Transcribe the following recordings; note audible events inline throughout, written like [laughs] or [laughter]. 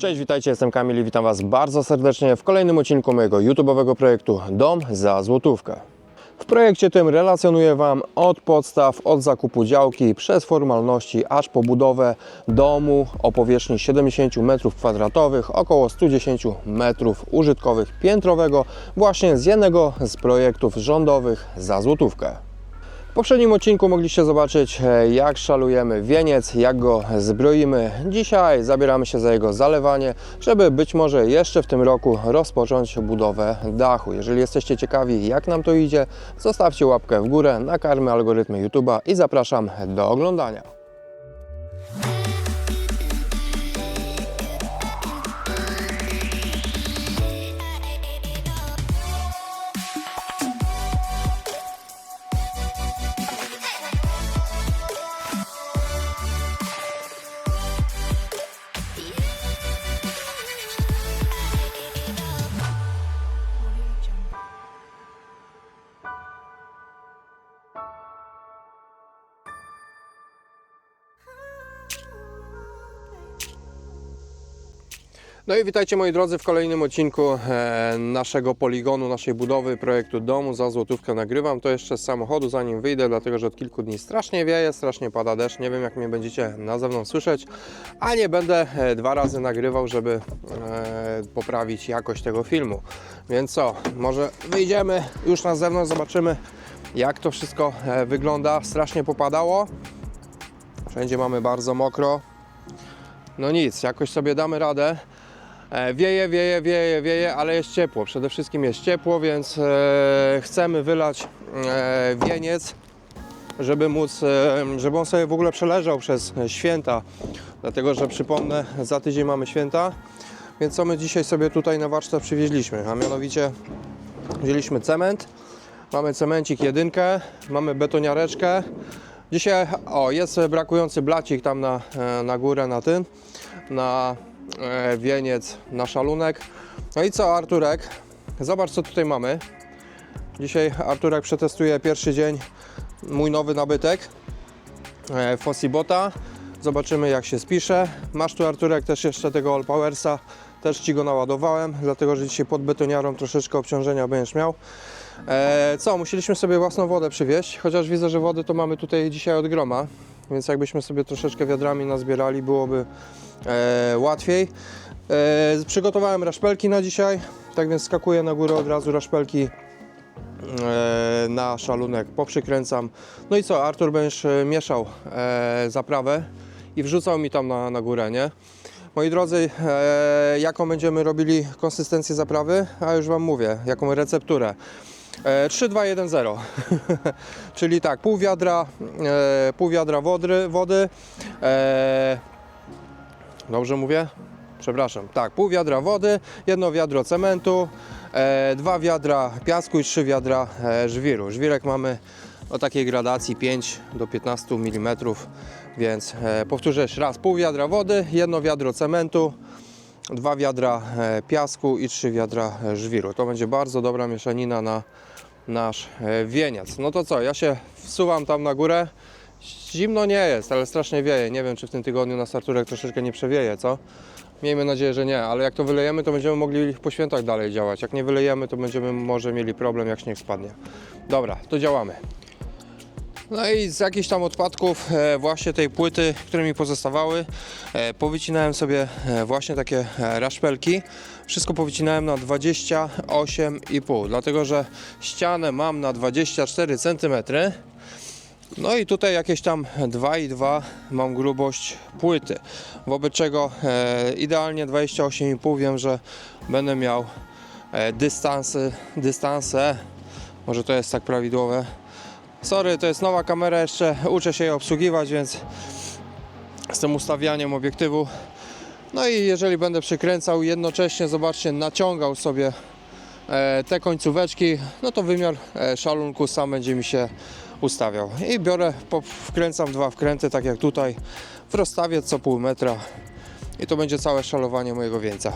Cześć, witajcie, jestem Kamil i witam Was bardzo serdecznie w kolejnym odcinku mojego YouTube'owego projektu Dom za złotówkę. W projekcie tym relacjonuję Wam od podstaw, od zakupu działki, przez formalności, aż po budowę domu o powierzchni 70 m2, około 110 metrów użytkowych piętrowego, właśnie z jednego z projektów rządowych za złotówkę. W poprzednim odcinku mogliście zobaczyć, e, jak szalujemy wieniec, jak go zbroimy. Dzisiaj zabieramy się za jego zalewanie, żeby być może jeszcze w tym roku rozpocząć budowę dachu. Jeżeli jesteście ciekawi, jak nam to idzie, zostawcie łapkę w górę, nakarmy algorytmy YouTube'a i zapraszam do oglądania. No i witajcie moi drodzy w kolejnym odcinku e, naszego poligonu, naszej budowy projektu domu za złotówkę nagrywam to jeszcze z samochodu zanim wyjdę, dlatego że od kilku dni strasznie wieje, strasznie pada deszcz, nie wiem jak mnie będziecie na zewnątrz słyszeć, a nie będę e, dwa razy nagrywał, żeby e, poprawić jakość tego filmu. Więc co, może wyjdziemy już na zewnątrz, zobaczymy jak to wszystko wygląda. Strasznie popadało, wszędzie mamy bardzo mokro, no nic, jakoś sobie damy radę. E, Wieje, wieje, wieje, wieje, ale jest ciepło. Przede wszystkim jest ciepło, więc e, chcemy wylać e, wieniec, żeby móc, żeby on sobie w ogóle przeleżał przez święta. Dlatego, że przypomnę, za tydzień mamy święta. Więc co my dzisiaj sobie tutaj na warsztat przywieźliśmy? A mianowicie wzięliśmy cement, mamy cemencik jedynkę, mamy betoniareczkę. Dzisiaj, o, jest brakujący blacik tam na, na górę, na tym, na wieniec, na szalunek. No i co, Arturek? Zobacz, co tutaj mamy. Dzisiaj Arturek przetestuje pierwszy dzień mój nowy nabytek e, Fossibota. Zobaczymy, jak się spisze. Masz tu, Arturek, też jeszcze tego All Powersa. Też Ci go naładowałem, dlatego że dzisiaj pod betoniarą troszeczkę obciążenia będziesz miał. E, co, musieliśmy sobie własną wodę przywieźć, chociaż widzę, że wody to mamy tutaj dzisiaj od groma, więc jakbyśmy sobie troszeczkę wiadrami nazbierali, byłoby e, łatwiej. E, przygotowałem raszpelki na dzisiaj, tak więc skakuję na górę od razu raszpelki e, na szalunek, poprzykręcam. No i co, Artur będziesz e, mieszał e, zaprawę i wrzucał mi tam na, na górę, nie? Moi drodzy, e, jaką będziemy robili konsystencję zaprawy? A już Wam mówię, jaką recepturę. E, 3, 2, 1, 0. Czyli tak, pół wiadra, e, pół wiadra wody, e, dobrze mówię? Przepraszam, tak, pół wiadra wody, jedno wiadro cementu, e, dwa wiadra piasku i trzy wiadra e, żwiru. Żwirek mamy o takiej gradacji 5 do 15 mm, więc e, powtórzę jeszcze raz, pół wiadra wody, jedno wiadro cementu, dwa wiadra e, piasku i trzy wiadra e, żwiru. To będzie bardzo dobra mieszanina na nasz e, wieniec. No to co, ja się wsuwam tam na górę. Zimno nie jest, ale strasznie wieje. Nie wiem, czy w tym tygodniu na starturek troszeczkę nie przewieje, co? Miejmy nadzieję, że nie, ale jak to wylejemy, to będziemy mogli po świętach dalej działać. Jak nie wylejemy, to będziemy może mieli problem, jak śnieg spadnie. Dobra, to działamy. No i z jakichś tam odpadków e, właśnie tej płyty, które mi pozostawały, e, powycinałem sobie e, właśnie takie raszpelki. Wszystko powycinałem na 28,5, dlatego że ścianę mam na 24 cm. No i tutaj jakieś tam 2,2 mam grubość płyty, wobec czego idealnie 28,5 wiem, że będę miał dystansy, dystanse, może to jest tak prawidłowe, Sorry, to jest nowa kamera, jeszcze uczę się jej obsługiwać, więc z tym ustawianiem obiektywu. No i jeżeli będę przykręcał jednocześnie, zobaczcie, naciągał sobie e, te końcóweczki, no to wymiar e, szalunku sam będzie mi się ustawiał. I biorę, wkręcam dwa wkręty, tak jak tutaj, w rozstawie co pół metra i to będzie całe szalowanie mojego wieńca.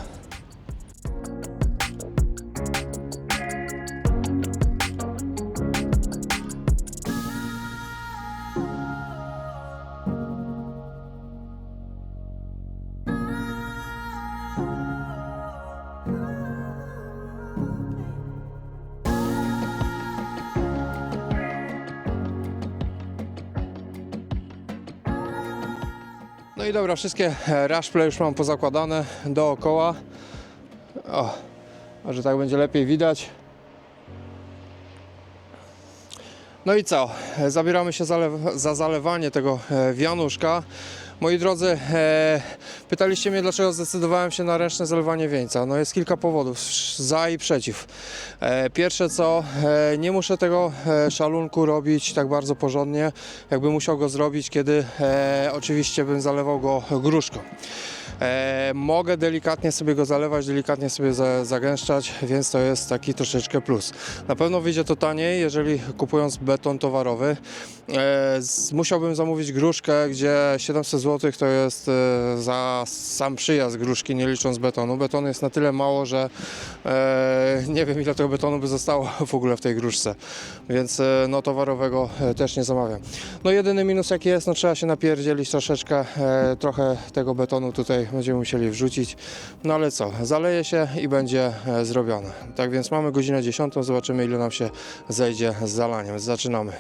Dobra, wszystkie e, raszple już mam pozakładane dookoła. O, tak będzie lepiej widać. No i co? E, Zabieramy się za zalewanie tego e, wianuszka. Moi drodzy, e, pytaliście mnie, dlaczego zdecydowałem się na ręczne zalewanie wieńca. No jest kilka powodów, za i przeciw. E, pierwsze co, e, nie muszę tego e, szalunku robić tak bardzo porządnie, jakbym musiał go zrobić, kiedy e, oczywiście bym zalewał go gruszką. E, mogę delikatnie sobie go zalewać, delikatnie sobie za, zagęszczać, więc to jest taki troszeczkę plus. Na pewno wyjdzie to taniej, jeżeli kupując beton towarowy. E, musiałbym zamówić gruszkę, gdzie 700 zł to jest e, za sam przyjazd gruszki, nie licząc betonu. Betonu jest na tyle mało, że nie wiem ile tego betonu by zostało w ogóle w tej gruszce, więc no towarowego też nie zamawiam. No jedyny minus jaki jest, no trzeba się napierdzielić troszeczkę, trochę tego betonu tutaj będziemy musieli wrzucić, no ale co, zaleje się i będzie e, zrobione. Tak więc mamy godzinę 10, zobaczymy ile nam się zejdzie z zalaniem. Zaczynamy.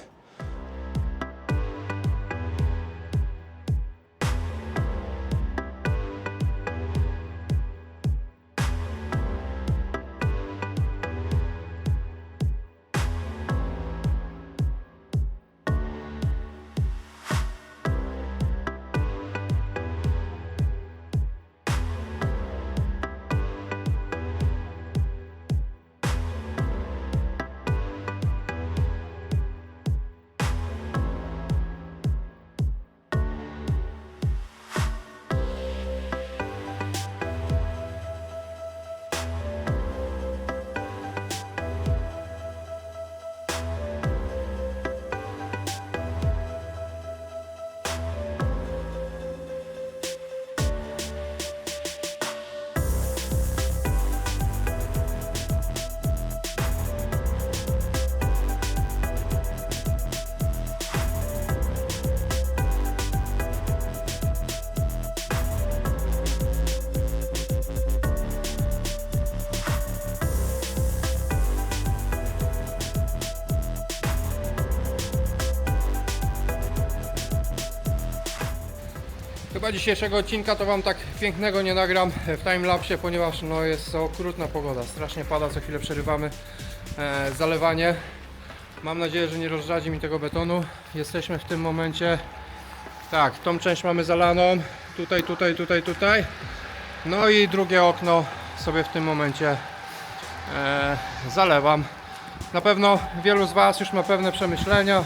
Dzisiejszego odcinka to Wam tak pięknego nie nagram w timelapsie, ponieważ no jest okrutna pogoda. Strasznie pada, co chwilę przerywamy e, zalewanie. Mam nadzieję, że nie rozżadzi mi tego betonu. Jesteśmy w tym momencie, tak, tą część mamy zalaną, tutaj, tutaj, tutaj, tutaj. No i drugie okno sobie w tym momencie e, zalewam. Na pewno wielu z Was już ma pewne przemyślenia,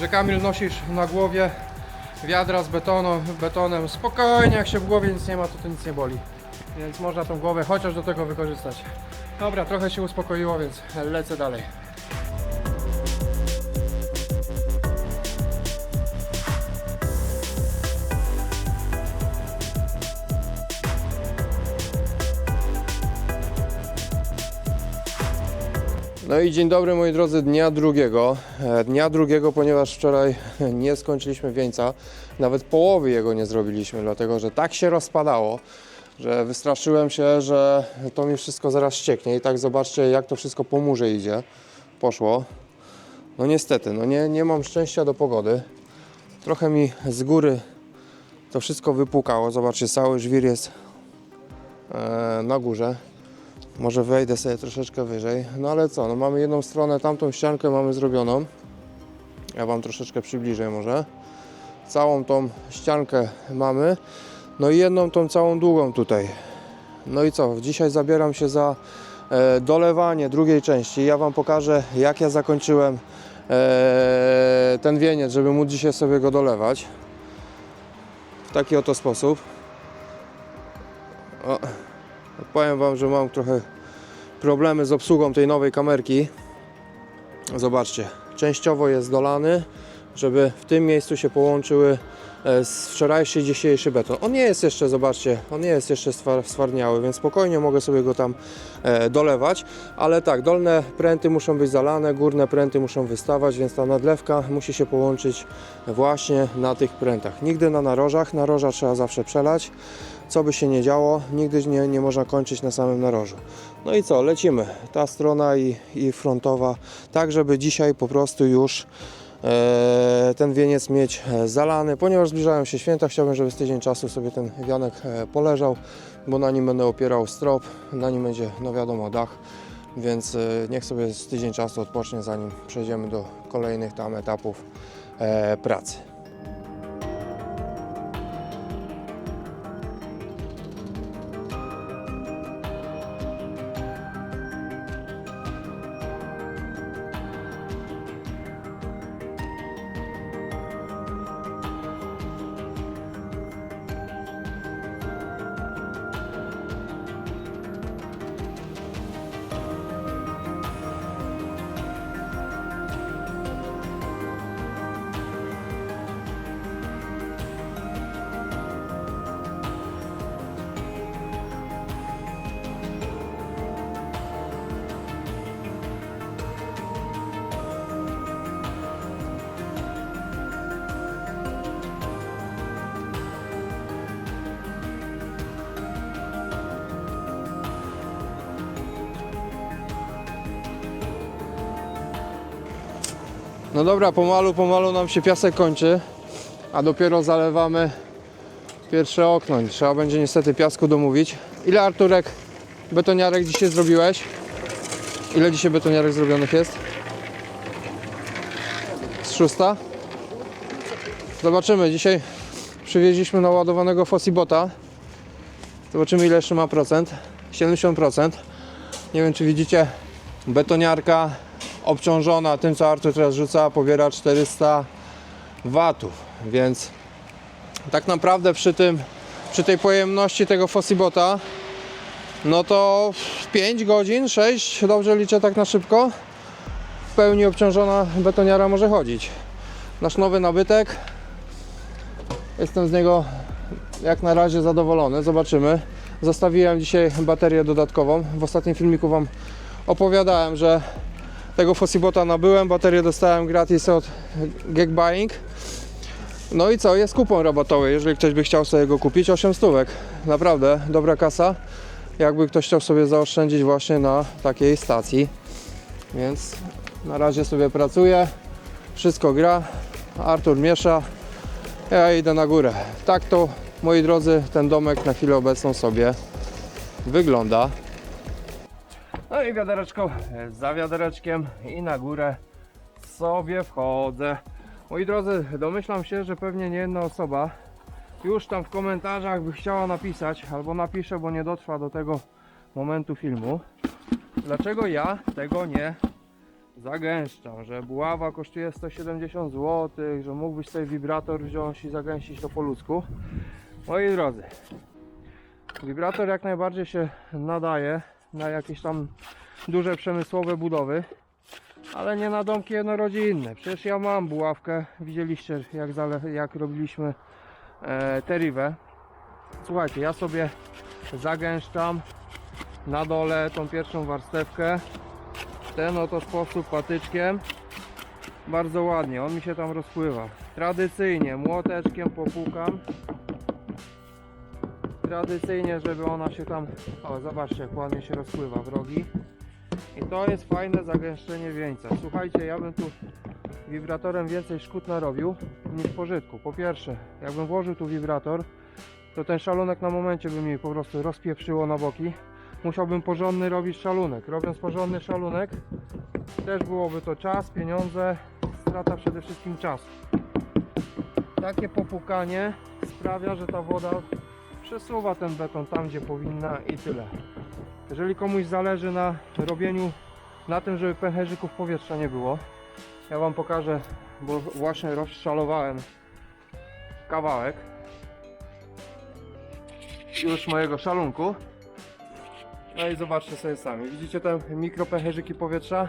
że Kamil nosisz na głowie wiadra z betonu, betonem. Spokojnie, jak się w głowie nic nie ma, to to nic nie boli. Więc można tą głowę chociaż do tego wykorzystać. Dobra, trochę się uspokoiło, więc lecę dalej. No i dzień dobry moi drodzy, dnia drugiego. E, Dnia drugiego, ponieważ wczoraj [laughs] nie skończyliśmy wieńca, nawet połowy jego nie zrobiliśmy, dlatego że tak się rozpadało, że wystraszyłem się, że to mi wszystko zaraz ścieknie i tak zobaczcie jak to wszystko po murze idzie. Poszło. No niestety, no nie, nie mam szczęścia do pogody. Trochę mi z góry to wszystko wypłukało. Zobaczcie, cały żwir jest e, na górze. Może wejdę sobie troszeczkę wyżej. No ale co, no mamy jedną stronę, tamtą ściankę mamy zrobioną. Ja Wam troszeczkę przybliżę może. Całą tą ściankę mamy. No i jedną tą całą długą tutaj. No i co, dzisiaj zabieram się za e, dolewanie drugiej części. Ja Wam pokażę jak ja zakończyłem e, ten wieniec, żeby móc dzisiaj sobie go dolewać. W taki oto sposób. O. Powiem Wam, że mam trochę problemy z obsługą tej nowej kamerki. Zobaczcie, częściowo jest dolany, żeby w tym miejscu się połączyły e, z wczorajszy dzisiejszy beton. On nie jest jeszcze, zobaczcie, on nie jest jeszcze swarniały, więc spokojnie mogę sobie go tam e, dolewać, ale tak, dolne pręty muszą być zalane, górne pręty muszą wystawać, więc ta nadlewka musi się połączyć właśnie na tych prętach. Nigdy na narożach, naroża trzeba zawsze przelać, co by się nie działo, nigdy nie, nie można kończyć na samym narożu. No i co, lecimy. Ta strona i, i frontowa, tak żeby dzisiaj po prostu już e, ten wieniec mieć e, zalany. Ponieważ zbliżają się święta, chciałbym, żeby z tydzień czasu sobie ten wianek e, poleżał, bo na nim będę opierał strop, na nim będzie, no wiadomo, dach, więc e, niech sobie z tydzień czasu odpocznie, zanim przejdziemy do kolejnych tam etapów pracy. No dobra, pomalu, pomalu nam się piasek kończy, a dopiero zalewamy pierwsze okno. Trzeba będzie niestety piasku domówić. Ile Arturek betoniarek dzisiaj zrobiłeś? Ile dzisiaj betoniarek zrobionych jest? Z szósta? Zobaczymy. Dzisiaj przywieźliśmy naładowanego Fossibota. Zobaczymy ile jeszcze ma procent. 70%. Nie wiem czy widzicie betoniarka obciążona tym co Artur teraz rzuca pobiera 400 watów. Więc tak naprawdę przy tym przy tej pojemności tego Fossibota no to 5 godzin, 6 dobrze liczę tak na szybko w pełni obciążona betoniara może chodzić. Nasz nowy nabytek jestem z niego jak na razie zadowolony. Zobaczymy. Zostawiłem dzisiaj baterię dodatkową. W ostatnim filmiku Wam opowiadałem, że tego Fossibota nabyłem, baterię dostałem gratis od Gag Buying. No i co, jest kupon rabatowy, jeżeli ktoś by chciał sobie go kupić, 8 stówek. Naprawdę, dobra kasa, jakby ktoś chciał sobie zaoszczędzić właśnie na takiej stacji. Więc na razie sobie pracuję, wszystko gra, Artur miesza, ja idę na górę. Tak to, moi drodzy, ten domek na chwilę obecną sobie wygląda. I wiadereczko e, za wiadereczkiem i na górę sobie wchodzę. Moi drodzy, domyślam się, że pewnie nie jedna osoba już tam w komentarzach by chciała napisać, albo napisze, bo nie dotrwa do tego momentu filmu. Dlaczego ja tego nie zagęszczam? Że buława kosztuje 170 zł, że mógłbyś sobie wibrator wziąć i zagęścić to po ludzku. Moi drodzy, wibrator jak najbardziej się nadaje na jakieś tam duże przemysłowe budowy, ale nie na domki jednorodzinne. Przecież ja mam buławkę, widzieliście jak, jak robiliśmy e. Słuchajcie, ja sobie zagęszczam na dole tą pierwszą warstewkę. W ten oto sposób patyczkiem. Bardzo ładnie, on mi się tam rozpływa. Tradycyjnie młoteczkiem popukam tradycyjnie, żeby ona się tam, o zobaczcie jak ładnie się rozpływa w rogi i to jest fajne zagęszczenie wieńca. Słuchajcie, ja bym tu wibratorem więcej szkód narobił niż pożytku. Po pierwsze, jakbym włożył tu wibrator to ten szalunek na momencie by mi po prostu rozpieprzyło na boki. Musiałbym porządny robić szalunek robiąc porządny szalunek też byłoby to czas, pieniądze strata przede wszystkim czasu. Takie popukanie sprawia, że ta woda przesuwa ten beton tam, gdzie powinna i tyle. Jeżeli komuś zależy na robieniu, na tym, żeby pęcherzyków powietrza nie było, ja Wam pokażę, bo właśnie rozszalowałem kawałek już mojego szalunku. No i zobaczcie sobie sami. Widzicie te mikropęcherzyki powietrza?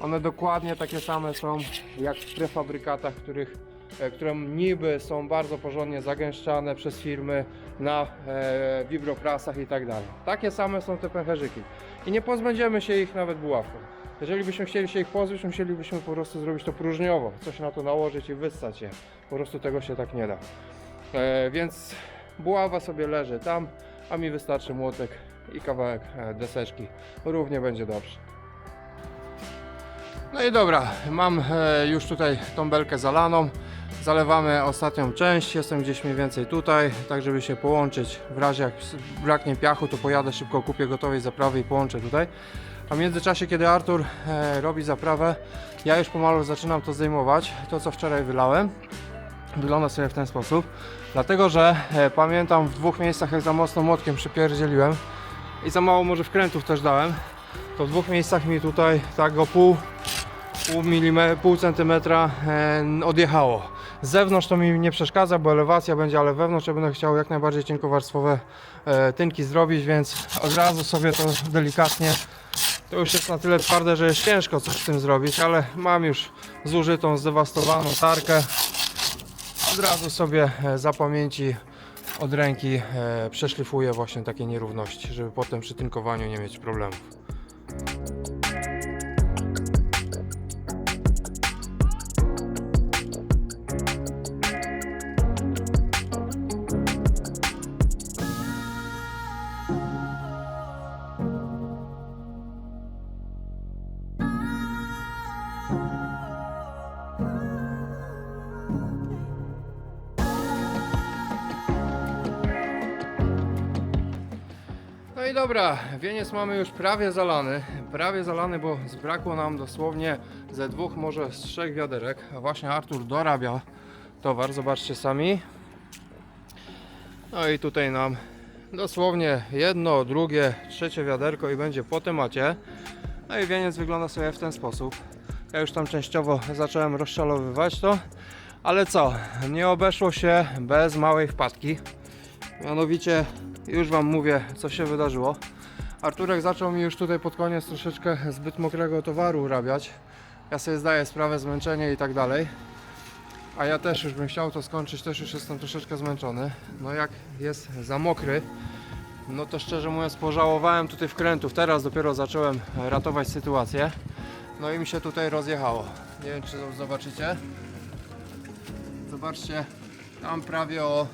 One dokładnie takie same są jak w prefabrykatach, których, e, które niby są bardzo porządnie zagęszczane przez firmy na e, wibroprasach i tak dalej. Takie same są te pęcherzyki. I nie pozbędziemy się ich nawet buławką. Jeżeli byśmy chcieli się ich pozbyć, musielibyśmy po prostu zrobić to próżniowo. Coś na to nałożyć i wyssać je. Po prostu tego się tak nie da. E, więc buława sobie leży tam, a mi wystarczy młotek i kawałek e, deseczki. Równie będzie dobrze. No i dobra, mam e, już tutaj tą belkę zalaną. Zalewamy ostatnią część, jestem gdzieś mniej więcej tutaj, tak żeby się połączyć. W razie jak braknie piachu, to pojadę szybko, kupię gotowej zaprawy i połączę tutaj. A w międzyczasie, kiedy Artur e, robi zaprawę, ja już pomalu zaczynam to zdejmować. To, co wczoraj wylałem, wygląda sobie w ten sposób. Dlatego, że e, pamiętam w dwóch miejscach, jak za mocno młotkiem przypierdzieliłem i za mało może wkrętów też dałem, to w dwóch miejscach mi tutaj tak o pół pół, milime, pół centymetra e, odjechało. Z zewnątrz to mi nie przeszkadza, bo elewacja będzie, ale wewnątrz ja będę chciał jak najbardziej cienkowarstwowe e, tynki zrobić, więc od razu sobie to delikatnie to już jest na tyle twarde, że jest ciężko coś z tym zrobić, ale mam już zużytą, zdewastowaną tarkę. Od razu sobie e, za pamięci od ręki e, przeszlifuję właśnie takie nierówności, żeby potem przy tynkowaniu nie mieć problemów. Dobra, wieniec mamy już prawie zalany. Prawie zalany, bo zbrakło nam dosłownie ze dwóch, może z trzech wiaderek. Właśnie Artur dorabia towar, zobaczcie sami. No i tutaj nam dosłownie jedno, drugie, trzecie wiaderko i będzie po temacie. No i wieniec wygląda sobie w ten sposób. Ja już tam częściowo zacząłem rozszalowywać to. Ale co, nie obeszło się bez małej wpadki. Mianowicie już Wam mówię, co się wydarzyło. Arturek zaczął mi już tutaj pod koniec troszeczkę zbyt mokrego towaru urabiać. Ja sobie zdaję sprawę, zmęczenie i tak dalej. A ja też już bym chciał to skończyć, też już jestem troszeczkę zmęczony. No jak jest za mokry, no to szczerze mówiąc pożałowałem tutaj wkrętów. Teraz dopiero zacząłem ratować sytuację. No i mi się tutaj rozjechało. Nie wiem czy zobaczycie. Zobaczcie, tam prawie o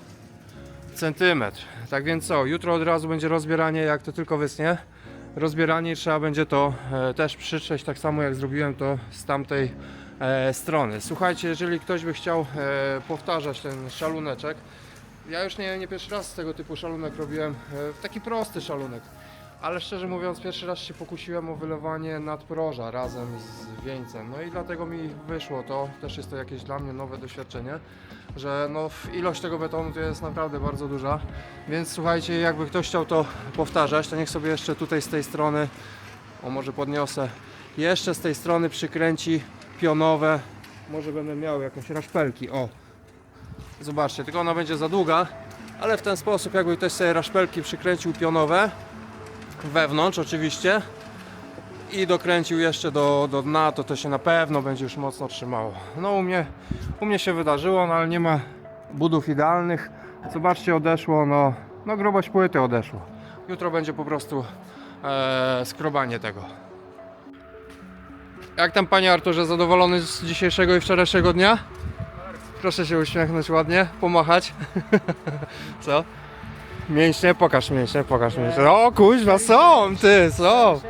centymetr. Tak więc co, jutro od razu będzie rozbieranie, jak to tylko wysnie. Rozbieranie trzeba będzie to e, też przytrzeć, tak samo jak zrobiłem to z tamtej e, strony. Słuchajcie, jeżeli ktoś by chciał e, powtarzać ten szaluneczek, ja już nie, nie pierwszy raz tego typu szalunek robiłem, e, taki prosty szalunek. Ale szczerze mówiąc, pierwszy raz się pokusiłem o wylewanie nadproża razem z wieńcem. No i dlatego mi wyszło to. Też jest to jakieś dla mnie nowe doświadczenie, że no, ilość tego betonu to jest naprawdę bardzo duża. Więc słuchajcie, jakby ktoś chciał to powtarzać, to niech sobie jeszcze tutaj z tej strony, o może podniosę, jeszcze z tej strony przykręci pionowe. Może będę miał jakąś raszpelki. O, zobaczcie, tylko ona będzie za długa, ale w ten sposób, jakby ktoś sobie raszpelki przykręcił pionowe, wewnątrz oczywiście i dokręcił jeszcze do, do dna, to to się na pewno będzie już mocno trzymało. No u mnie, u mnie się wydarzyło, no ale nie ma budów idealnych. Zobaczcie, odeszło, no, no grubość płyty odeszło. Jutro będzie po prostu e, skrobanie tego. Jak tam panie Arturze, zadowolony z dzisiejszego i wczorajszego dnia? Proszę się uśmiechnąć ładnie, pomachać. [laughs] Co? Mięśnie, pokaż mięśnie, pokaż mięśnie. O kuźwa, są, ty, są.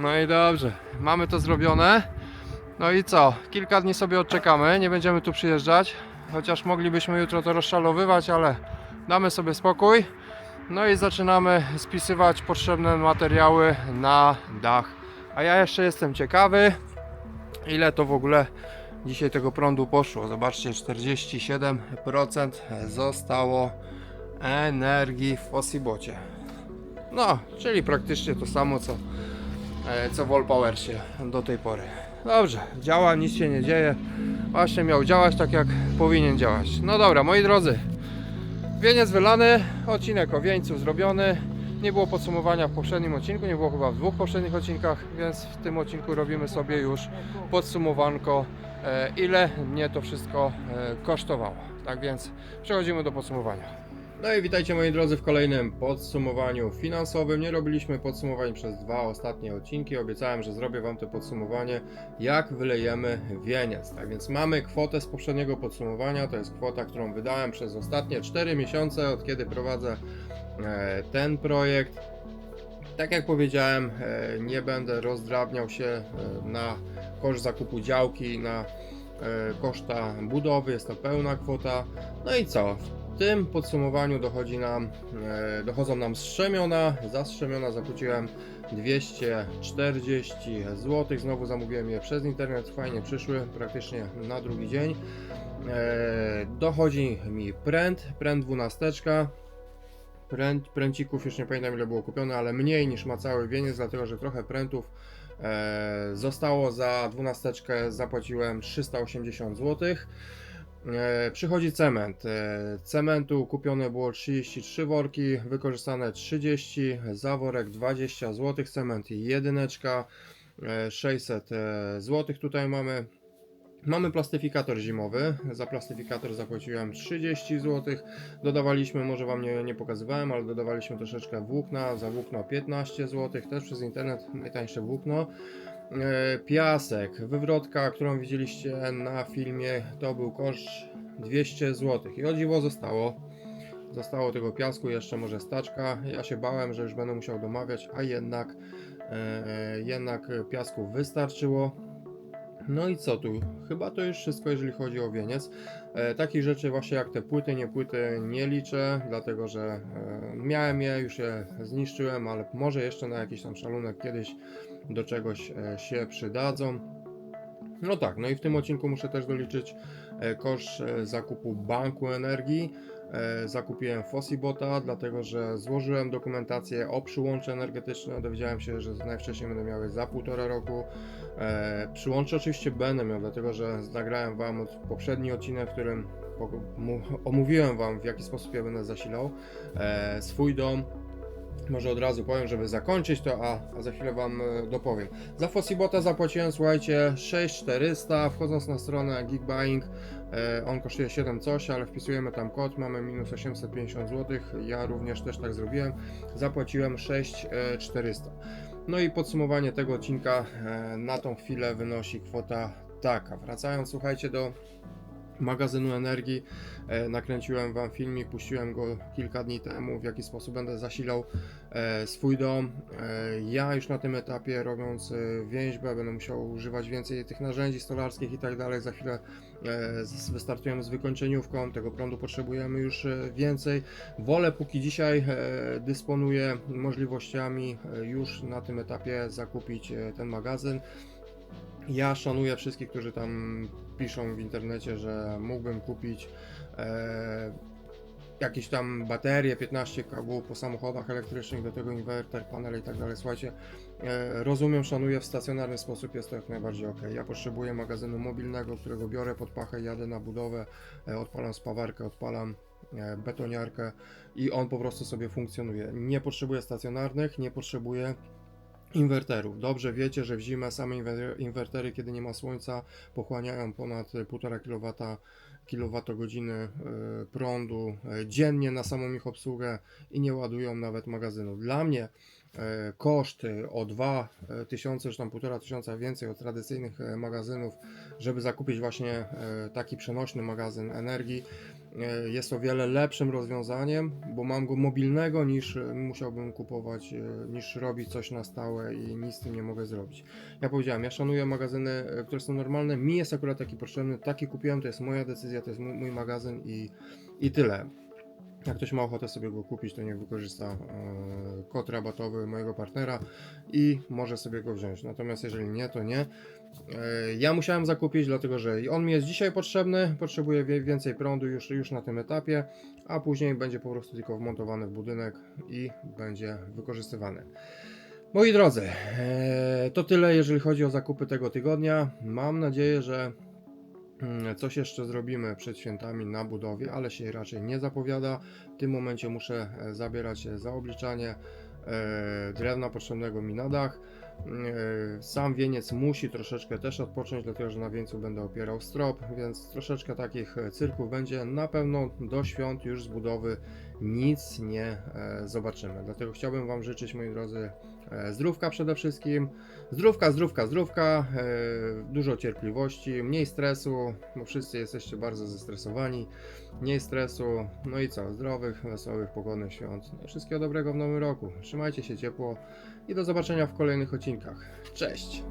No i dobrze, mamy to zrobione. No i co? Kilka dni sobie odczekamy, nie będziemy tu przyjeżdżać. Chociaż moglibyśmy jutro to rozszalowywać, ale damy sobie spokój. No i zaczynamy spisywać potrzebne materiały na dach. A ja jeszcze jestem ciekawy, ile to w ogóle dzisiaj tego prądu poszło. Zobaczcie, 47% zostało energii w Osibocie. No, czyli praktycznie to samo co, co w All do tej pory. Dobrze, działa, nic się nie dzieje. Właśnie miał działać tak jak powinien działać. No dobra, moi drodzy. Wieniec wylany, odcinek o wieńcu zrobiony. Nie było podsumowania w poprzednim odcinku, nie było chyba w dwóch poprzednich odcinkach, więc w tym odcinku robimy sobie już podsumowanko, e, ile mnie to wszystko e, kosztowało. Tak więc przechodzimy do podsumowania. No i witajcie moi drodzy w kolejnym podsumowaniu finansowym. Nie robiliśmy podsumowań przez dwa ostatnie odcinki. Obiecałem, że zrobię Wam to podsumowanie, jak wylejemy wieniec. Tak więc mamy kwotę z poprzedniego podsumowania. To jest kwota, którą wydałem przez ostatnie 4 miesiące, od kiedy prowadzę e, ten projekt. Tak jak powiedziałem, e, nie będę rozdrabniał się e, na koszt zakupu działki na koszta budowy, jest to pełna kwota. No i co? Tym podsumowaniu dochodzi nam, e, dochodzą nam strzemiona. Za strzemiona zapłaciłem 240 zł. Znowu zamówiłem je przez internet, fajnie przyszły, praktycznie na drugi dzień. E, dochodzi mi pręt, pręt 12. Pręt, pręcików już nie pamiętam ile było kupione, ale mniej niż ma cały wieniec, dlatego że trochę prętów e, zostało. Za 12 zapłaciłem 380 zł. E, przychodzi cement. E, cementu kupione było 33 worki, wykorzystane 30, za worek 20 zł, cement jedyneczka, e, 600 zł tutaj mamy. Mamy plastyfikator zimowy. Za plastyfikator zapłaciłem 30 zł. Dodawaliśmy, może Wam nie, nie pokazywałem, ale dodawaliśmy troszeczkę włókna. Za włókno 15 zł. Też przez internet najtańsze włókno. E, Piasek, wywrotka, którą widzieliście na filmie, to był koszt 200 zł. I o dziwo zostało. Zostało tego piasku jeszcze może staczka. Ja się bałem, że już będę musiał domawiać, a jednak, e, jednak piasku wystarczyło. No i co tu? Chyba to już wszystko, jeżeli chodzi o wieniec. E, takich rzeczy właśnie jak te płyty, nie płyty nie liczę, dlatego że e, miałem je, już je zniszczyłem, ale może jeszcze na jakiś tam szalunek kiedyś do czegoś e, się przydadzą. No tak, no i w tym odcinku muszę też doliczyć e, koszt e, zakupu banku energii. Zakupiłem Fossibota, dlatego że złożyłem dokumentację o przyłącze energetyczne. Dowiedziałem się, że najwcześniej będę miały za półtora roku. Przyłącze oczywiście będę miał, dlatego że nagrałem Wam poprzedni odcinek, w którym omówiłem Wam w jaki sposób ja będę zasilał swój dom. Może od razu powiem, żeby zakończyć to, a, a za chwilę Wam e, dopowiem. Za Fossibota zapłaciłem, słuchajcie, 6400, wchodząc na stronę Geekbuying, e, on kosztuje 7 coś, ale wpisujemy tam kod, mamy minus 850 zł, ja również też tak zrobiłem, zapłaciłem 6400. No i podsumowanie tego odcinka e, na tą chwilę wynosi kwota taka. Wracając, słuchajcie, do magazynu energii, e, nakręciłem Wam filmik, puściłem go kilka dni temu, w jaki sposób będę zasilał e, swój dom. E, ja już na tym etapie, robiąc więźbę, będę musiał używać więcej tych narzędzi stolarskich i tak dalej. Za chwilę wystartujemy z wykończeniówką, tego prądu potrzebujemy już więcej. Wolę póki dzisiaj dysponuję możliwościami już na tym etapie zakupić ten magazyn. Ja szanuję wszystkich, którzy tam piszą w internecie, że mógłbym kupić e, jakieś tam baterie 15 kW po samochodach elektrycznych, do tego inwerter, panele i tak dalej. Słuchajcie, e, rozumiem, szanuję w stacjonarny sposób, jest to jak najbardziej ok. Ja potrzebuję magazynu mobilnego, którego biorę pod pachę, jadę na budowę, e, odpalam spawarkę, odpalam e, betoniarkę i on po prostu sobie funkcjonuje. Nie potrzebuję stacjonarnych, nie potrzebuję inwerterów. Dobrze wiecie, że w zimę same inwer- inwertery, kiedy nie ma słońca, pochłaniają ponad 1,5 kW, kilowatogodziny e, prądu e, dziennie na samą ich obsługę i nie ładują nawet magazynu. Dla mnie e, koszt e, o 2000 czy tam 1500 więcej od tradycyjnych magazynów, żeby zakupić właśnie taki przenośny magazyn energii, jest o wiele lepszym rozwiązaniem, bo mam go mobilnego niż e, musiałbym kupować, e, niż robić coś na stałe i nic z tym nie mogę zrobić. Ja powiedziałem, ja szanuję magazyny, e, które są normalne, mi jest akurat taki potrzebny, taki kupiłem, to jest moja decyzja, to jest mój, mój magazyn i, i tyle. Jak ktoś ma ochotę sobie go kupić, to niech wykorzysta e, kod rabatowy mojego partnera i może sobie go wziąć. Natomiast jeżeli nie, to nie. E, ja musiałem zakupić, dlatego że on mi jest dzisiaj potrzebny, potrzebuję wie- więcej prądu już, już na tym etapie, a później będzie po prostu tylko wmontowany w budynek i będzie wykorzystywany. Moi drodzy, e, to tyle jeżeli chodzi o zakupy tego tygodnia. Mam nadzieję, że coś jeszcze zrobimy przed świętami na budowie, ale się raczej nie zapowiada. W tym momencie muszę e, zabierać się za obliczanie e, drewna potrzebnego mi na dach. E, Sam wieniec musi troszeczkę też odpocząć, dlatego że na wieńcu będę opierał strop, więc troszeczkę takich e, cyrków będzie. Na pewno do świąt już z budowy nic nie e, zobaczymy. Dlatego chciałbym Wam życzyć, moi drodzy, e, zdrówka przede wszystkim. Zdrówka, zdrówka, zdrówka, e, dużo cierpliwości, mniej stresu, bo wszyscy jesteście bardzo zestresowani. Mniej stresu, no i co? Zdrowych, wesołych, pogodnych świąt. No wszystkiego dobrego w nowym roku. Trzymajcie się ciepło i do zobaczenia w kolejnych odcinkach. Cześć!